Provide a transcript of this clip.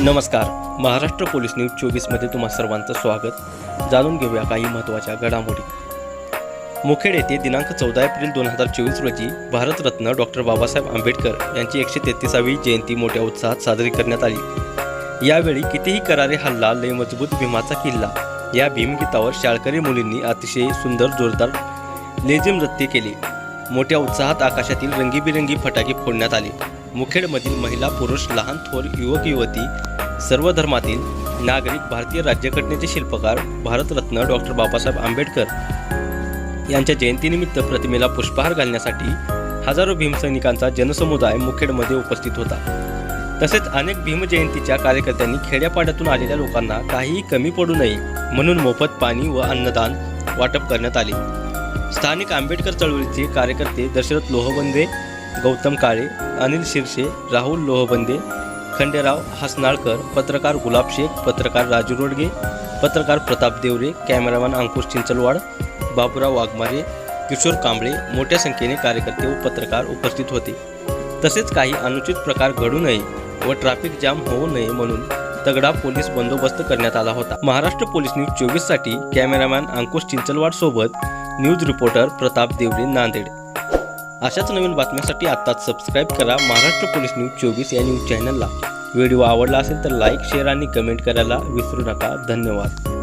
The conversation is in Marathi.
नमस्कार. महाराष्ट्र पोलीस न्यूज चोवीसमध्ये तुम्हा सर्वांचं स्वागत. जाणून घेऊया काही महत्त्वाच्या घडामोडी. मुखेड येथे दिनांक चौदा एप्रिल दोन हजार चोवीस रोजी भारतरत्न डॉक्टर बाबासाहेब आंबेडकर यांची एकशे तेहतीसावी जयंती मोठ्या उत्साहात साजरी करण्यात आली. यावेळी कितीही करारे हल्ला लय मजबूत भीमाचा किल्ला या भीमगीतावर शाळकरी मुलींनी अतिशय सुंदर जोरदार लेझिम नृत्य केले. मोठ्या उत्साहात आकाशातील रंगीबिरंगी फटाके फोडण्यात आले. मुखेडमधील महिला पुरुष लहान थोर युवक युवती सर्व धर्मातील नागरिक भारतीय राज्यघटनेचे शिल्पकार भारतरत्न डॉक्टर बाबासाहेब आंबेडकर यांच्या जयंतीनिमित्त प्रतिमेला पुष्पहार घालण्यासाठी हजारो भीमसैनिकांचा जनसमुदाय मुखेडमध्ये उपस्थित होता. तसेच अनेक भीमजयंतीच्या कार्यकर्त्यांनी खेड्यापाड्यातून आलेल्या लोकांना काहीही कमी पडू नये म्हणून मोफत पाणी व अन्नदान वाटप करण्यात आले. स्थानिक आंबेडकर चळवळीचे कार्यकर्ते दशरथ लोहबंदे गौतम काळे अनिल शिरसे राहुल लोहबंदे खंडेराव हसनाळकर पत्रकार गुलाब शेख पत्रकार राजू रोडगे पत्रकार प्रताप देवरे कॅमेरामॅन अंकुश चिंचलवाड बाबुराव वाघमारे किशोर कांबळे मोठ्या संख्येने कार्यकर्ते व पत्रकार उपस्थित होते. तसेच काही अनुचित प्रकार घडू नये व ट्रॅफिक जाम होऊ नये म्हणून तगडा पोलीस बंदोबस्त करण्यात आला होता. महाराष्ट्र पोलीस न्यूज चोवीससाठी कॅमेरामॅन अंकुश चिंचलवाड सोबत न्यूज रिपोर्टर प्रताप देवरे नांदेड. अशाच नवीन बातम्यांसाठी आत्ताच सबस्क्राईब करा. महाराष्ट्र पोलीस न्यूज चोवीस या न्यूज चॅनलला व्हिडिओ आवडला असेल तर लाईक शेअर आणि कमेंट करायला विसरू नका. धन्यवाद.